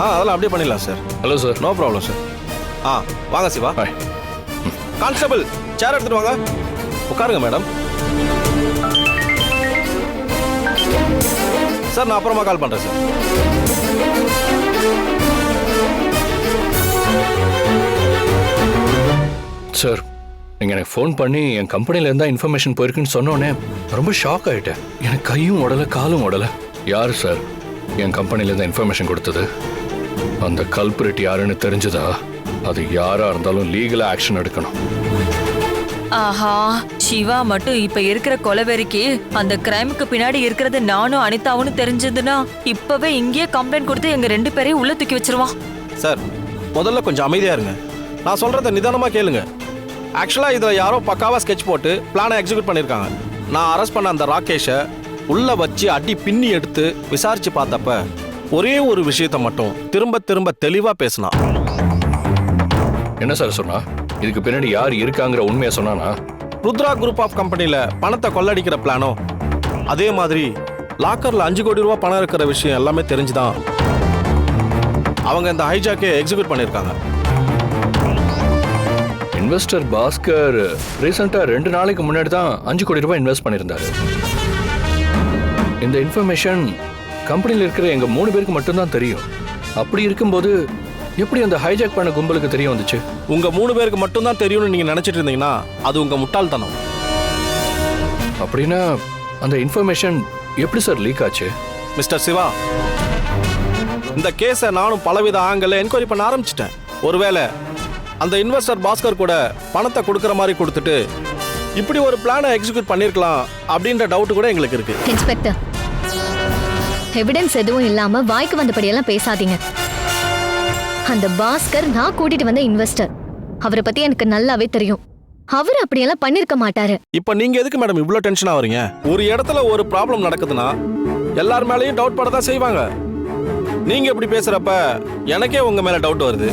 ஆ அதெல்லாம் அப்படியே பண்ணிடலாம் sir hello sir no problem sir ஆ வாங்க சிவா. கான்ஸ்டபிள் சேர் எடுத்துட்டு வாங்க. உட்காருங்க மேடம் சார் நான் அப்புறமா கால் பண்ணுறேன் சார் சார் நீங்கள் எனக்கு ஃபோன் பண்ணி என் கம்பெனில இருந்தா இன்ஃபர்மேஷன் போயிருக்குன்னு சொன்னோன்னே ரொம்ப ஷாக் ஆயிட்டேன். எனக்கு கையும் உடல காலும் உடல. யார் சார் என் கம்பெனில இருந்தா இன்ஃபர்மேஷன் கொடுத்தது. அந்த கல்பிரிட் யாருன்னு தெரிஞ்சதா? அது யாரா இருந்தாலும் லீகலா ஆக்ஷன் எடுக்கணும். ஆஹா சிவா மட்டும் இப்ப இருக்கிற கொலவெறிக்கு அந்த கிரைமுக்கு பின்னாடி இருக்கிறது நானும் அனிதாவும் தெரிஞ்சதுன்னா இப்பவே இங்கேயே கம்ப்ளைண்ட் கொடுத்து எங்க ரெண்டு பேரையும் உள்ள தூக்கி வச்சிருவான். சார் முதல்ல கொஞ்சம் அமைதியாக இருங்க. நான் சொல்கிறத நிதானமாக கேளுங்க. ஆக்சுவலாக இதில் யாரோ பக்காவாக ஸ்கெட்ச் போட்டு பிளானை எக்ஸிக்யூட் பண்ணியிருக்காங்க நான் அரெஸ்ட் பண்ண அந்த ராகேஷை உள்ளே வச்சு அடி பின்னி எடுத்து விசாரித்து பார்த்தப்ப ஒரே ஒரு விஷயத்தை மட்டும் திரும்ப திரும்ப தெளிவாக பேசினான் என்ன சார் சொன்னா? இதுக்கு பின்னாடி யார் இருக்காங்கிற உண்மையை சொன்னானா? ருத்ரா குரூப் ஆஃப் கம்பெனியில் பணத்தை கொள்ளடிக்கிற பிளானோ அதே மாதிரி லாக்கரில் அஞ்சு கோடி ரூபா பணம் இருக்கிற விஷயம் எல்லாமே தெரிஞ்சுதான் அவங்க இந்த ஹைஜாக்கே எக்ஸிக்யூட் பண்ணியிருக்காங்க. இன்வெஸ்டர் பாஸ்கர் ரீசெண்டா ரெண்டு நாளைக்கு முன்னாடி தான் அஞ்சு கோடி ரூபாய் இன்வெஸ்ட் பண்ணியிருந்தாரு. இந்த இன்ஃபர்மேஷன் கம்பெனியில் இருக்கிற எங்க மூணு பேருக்கு மட்டும்தான் தெரியும். அப்படி இருக்கும்போது எப்படி அந்த ஹைஜாக் பண்ண கும்பலுக்கு தெரிய வந்துச்சு? உங்க மூணு பேருக்கு மட்டும்தான் தெரியும்னு நீங்க நினைச்சிட்டு இருந்தீங்கன்னா அது உங்க முட்டாள்தனம். அப்படின்னா அந்த இன்ஃபர்மேஷன் எப்படி சார் லீக் ஆச்சு? மிஸ்டர் சிவா இந்த கேஸை நானும் பலவித ஆங்கிள் என்கொயரி பண்ண ஆரம்பிச்சிட்டேன். ஒருவேளை அந்த இன்வெஸ்டர் பாஸ்கர் கூட பணத்தை கொடுக்குற மாதிரி கொடுத்துட்டு இப்படி ஒரு பிளானை எக்ஸிக்யூட் பண்ணியிருக்கலாம் அப்படின்ற டவுட் கூட எங்களுக்கு இருக்கு. இன்ஸ்பெக்டர் எவிடன்ஸ் எதுவும் இல்லாம வாய்க்கு வந்தபடியெல்லாம் பேசாதீங்க. அந்த பாஸ்கர் நான் கூட்டிட்டு வந்த இன்வெஸ்டர் அவரை பத்தி எனக்கு நல்லாவே தெரியும். அவர் அப்படியெல்லாம் பண்ணிருக்க மாட்டாரு. இப்போ நீங்க எதுக்கு மேடம் இவ்வளோ டென்ஷன் ஆவறீங்க? ஒரு இடத்துல ஒரு ப்ராப்ளம் நடக்குதுன்னா எல்லார் மேலேயும் டவுட் பட தான் செய்வாங்க. நீங்க இப்படி பேசுறப்ப எனக்கே உங்க மேல டவுட் வருது.